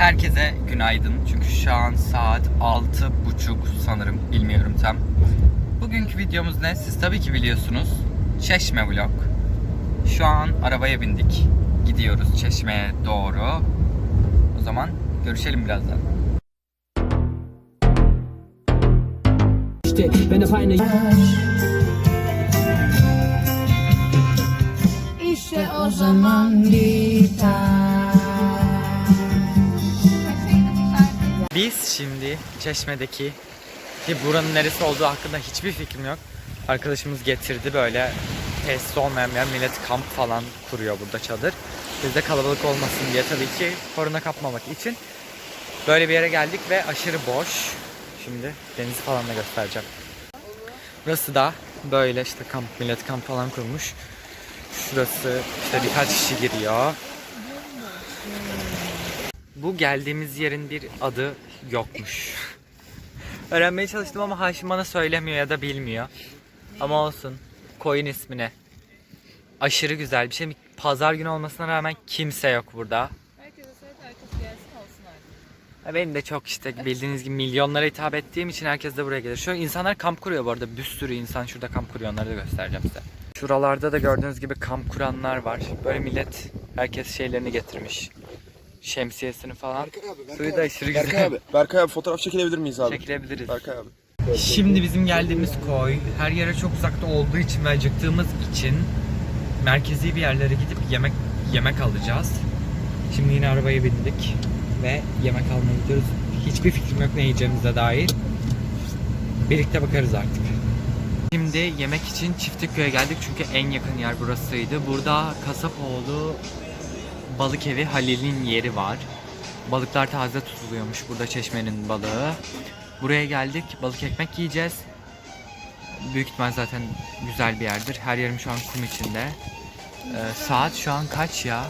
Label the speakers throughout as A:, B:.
A: Herkese günaydın. Çünkü şu an saat 6.30 sanırım. Bilmiyorum tam. Bugünkü videomuz ne? Siz tabii ki biliyorsunuz. Çeşme vlog. Şu an arabaya bindik. Gidiyoruz Çeşme'ye doğru. O zaman görüşelim birazdan.
B: İşte ben hep aynı
C: İşte o zaman biter.
A: Şimdi Çeşme'deki ki buranın neresi olduğu hakkında hiçbir fikrim yok. Arkadaşımız getirdi böyle tesis olmayan bir. Millet kamp falan kuruyor burada çadır. Biz de kalabalık olmasın diye tabii ki korona kapmamak için böyle bir yere geldik ve aşırı boş. Şimdi denizi falan da göstereceğim. Burası da böyle işte kamp, millet kamp falan kurmuş. Şurası işte birkaç kişi giriyor. Bu geldiğimiz yerin bir adı yokmuş. Öğrenmeye çalıştım ama Haşim bana söylemiyor ya da bilmiyor. Ama olsun. Koyun ismine. Aşırı güzel bir şey. Pazar günü olmasına rağmen kimse yok burada.
C: Herkese söyle herkes gelsin olsun artık.
A: Benim de çok işte bildiğiniz gibi milyonlara hitap ettiğim için herkes de buraya gelir. Şu insanlar kamp kuruyor bu arada. Bir sürü insan şurada kamp kuruyor. Onları da göstereceğim size. Şuralarda da gördüğünüz gibi kamp kuranlar var. Böyle millet herkes şeylerini getirmiş. Şemsiyesini falan. Suyu da aşırı
D: Berkay
A: güzel.
D: abi, Berkay abi fotoğraf çekilebilir miyiz abi?
A: Çekilebiliriz.
D: Berkay abi.
A: Şimdi bizim geldiğimiz koy her yere çok uzakta olduğu için ve acıktığımız için merkezi bir yerlere gidip yemek yemek alacağız. Şimdi yine arabaya bindik ve yemek almaya gidiyoruz. Hiçbir fikrim yok ne yiyeceğimize dair. Birlikte bakarız artık. Şimdi yemek için Çiftlikköy'e geldik çünkü en yakın yer burasıydı. Burada Kasapoğlu balık evi Halil'in yeri var. Balıklar taze tutuluyormuş burada çeşmenin balığı. Buraya geldik. Balık ekmek yiyeceğiz. Büyük ihtimal zaten güzel bir yerdir. Her yerim şu an kum içinde. Ee, saat şu an kaç ya?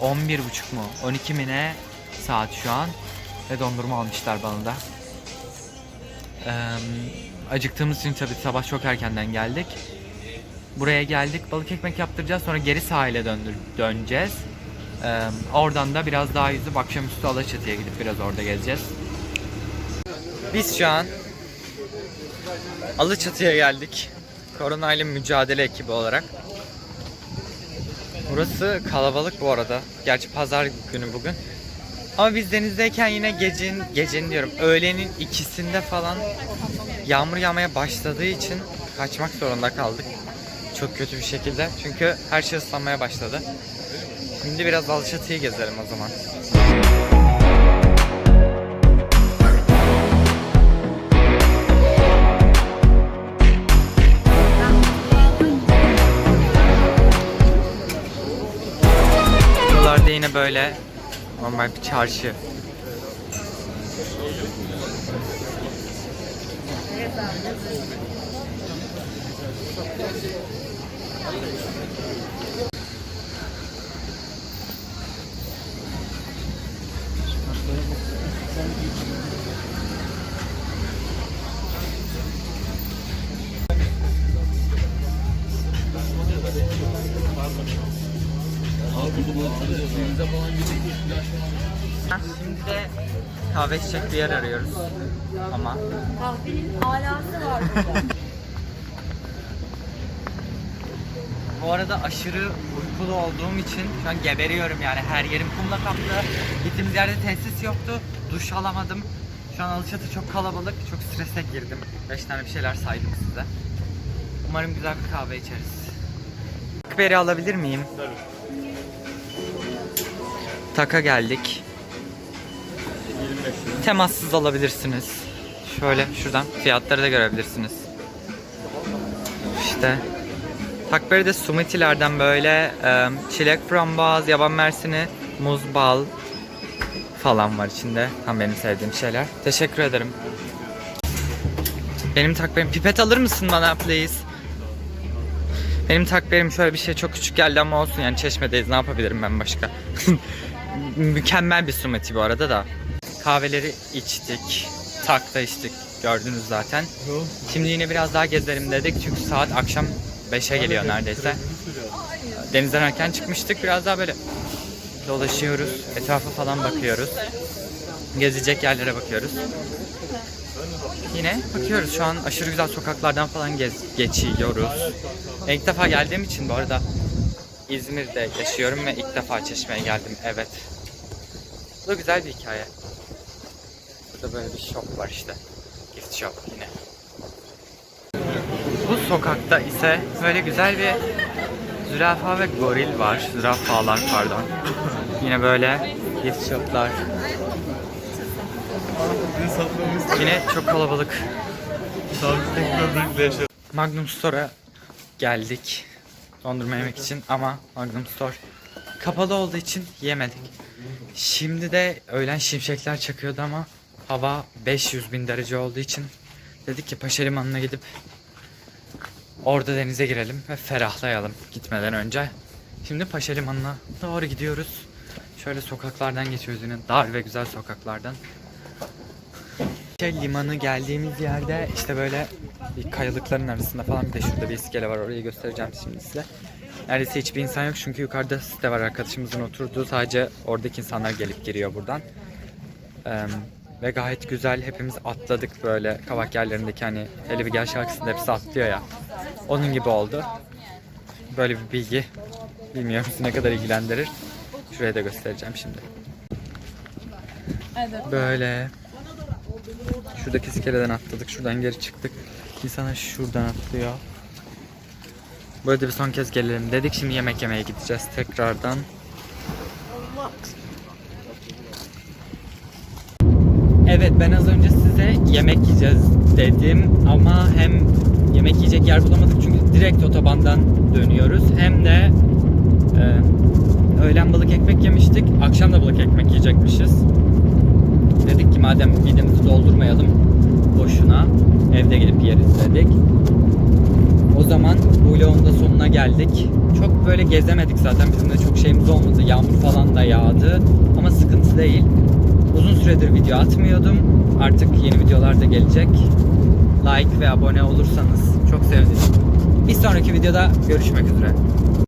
A: 11.30 mu? 12 mi ne? Saat şu an. Ve dondurma almışlar bana. Ee, acıktığımız için tabii sabah çok erkenden geldik. Buraya geldik. Balık ekmek yaptıracağız. Sonra geri sahile döndür döneceğiz. Ee, oradan da biraz daha yüzüp akşamüstü Alaçatı'ya gidip biraz orada gezeceğiz. Biz şu an Alaçatı'ya geldik. Korona ile mücadele ekibi olarak. Burası kalabalık bu arada. Gerçi pazar günü bugün. Ama biz denizdeyken yine gecenin, gecenin diyorum öğlenin ikisinde falan yağmur yağmaya başladığı için kaçmak zorunda kaldık. Çok kötü bir şekilde. Çünkü her şey ıslanmaya başladı. Şimdi biraz Alaçatı'yı gezelim o zaman. Buralarda yine böyle normal bir çarşı. Şimdi de kahve içecek bir yer arıyoruz. Ama
C: Kahvenin alası var burada.
A: bu arada aşırı uykulu olduğum için şu an geberiyorum yani her yerim kumla kaplı. Gittiğimiz yerde tesis yoktu. Duş alamadım. Şu an Alaçatı çok kalabalık. Çok strese girdim. 5 tane bir şeyler saydım size. Umarım güzel bir kahve içeriz. Blackberry alabilir miyim? Taka geldik. Temassız alabilirsiniz. Şöyle şuradan fiyatları da görebilirsiniz. İşte Takberi Sumitilerden böyle e, çilek frambuaz, yaban mersini, muz, bal falan var içinde. Tam benim sevdiğim şeyler. Teşekkür ederim. Benim takberim pipet alır mısın bana please? Benim takberim şöyle bir şey çok küçük geldi ama olsun yani çeşmedeyiz ne yapabilirim ben başka. Mükemmel bir sumeti bu arada da. Kahveleri içtik. Takta içtik. Gördünüz zaten. Şimdi yine biraz daha gezelim dedik çünkü saat akşam 5'e geliyor neredeyse. Denizden erken çıkmıştık biraz daha böyle dolaşıyoruz. Etrafa falan bakıyoruz. Gezecek yerlere bakıyoruz. Yine bakıyoruz. Şu an aşırı güzel sokaklardan falan gez, geçiyoruz. İlk defa geldiğim için bu arada İzmir'de yaşıyorum ve ilk defa Çeşme'ye geldim. Evet. Bu da güzel bir hikaye. Burada böyle bir shop var işte. Gift shop yine. Bu sokakta ise böyle güzel bir zürafa ve goril var. Zürafalar pardon. Yine böyle shoplar. Yine çok kalabalık. Magnum Store'a geldik. Dondurma yemek için ama Magnum Store kapalı olduğu için yemedik. Şimdi de öğlen şimşekler çakıyordu ama hava 500 bin derece olduğu için dedik ki Paşa Limanı'na gidip orada denize girelim ve ferahlayalım gitmeden önce. Şimdi Paşa Limanı'na doğru gidiyoruz. Şöyle sokaklardan geçiyoruz yine dar ve güzel sokaklardan. Paşa Limanı geldiğimiz yerde işte böyle bir kayalıkların arasında falan bir de şurada bir iskele var orayı göstereceğim şimdi size. Neredeyse hiçbir insan yok çünkü yukarıda site var arkadaşımızın oturduğu sadece oradaki insanlar gelip giriyor buradan. Eee, ve gayet güzel hepimiz atladık böyle kavak yerlerindeki hani Hele bir gel şarkısında hepsi atlıyor ya. Onun gibi oldu. Böyle bir bilgi bilmiyorum ne kadar ilgilendirir. Şuraya da göstereceğim şimdi. Böyle Şuradaki iskeleden atladık. Şuradan geri çıktık. İnsanlar şuradan atlıyor. Böyle de bir son kez gelelim dedik. Şimdi yemek yemeye gideceğiz tekrardan. Evet ben az önce size yemek yiyeceğiz dedim ama hem yemek yiyecek yer bulamadık çünkü direkt otobandan dönüyoruz hem de e, öğlen balık ekmek yemiştik akşam da balık ekmek yiyecekmişiz. Dedik ki madem midemizi doldurmayalım boşuna evde gidip yeriz dedik. O zaman vlogun da sonuna geldik. Çok böyle gezemedik zaten bizim de çok şeyimiz olmadı. Yağmur falan da yağdı ama sıkıntı değil. Uzun süredir video atmıyordum. Artık yeni videolar da gelecek. Like ve abone olursanız çok sevinirim. Bir sonraki videoda görüşmek üzere.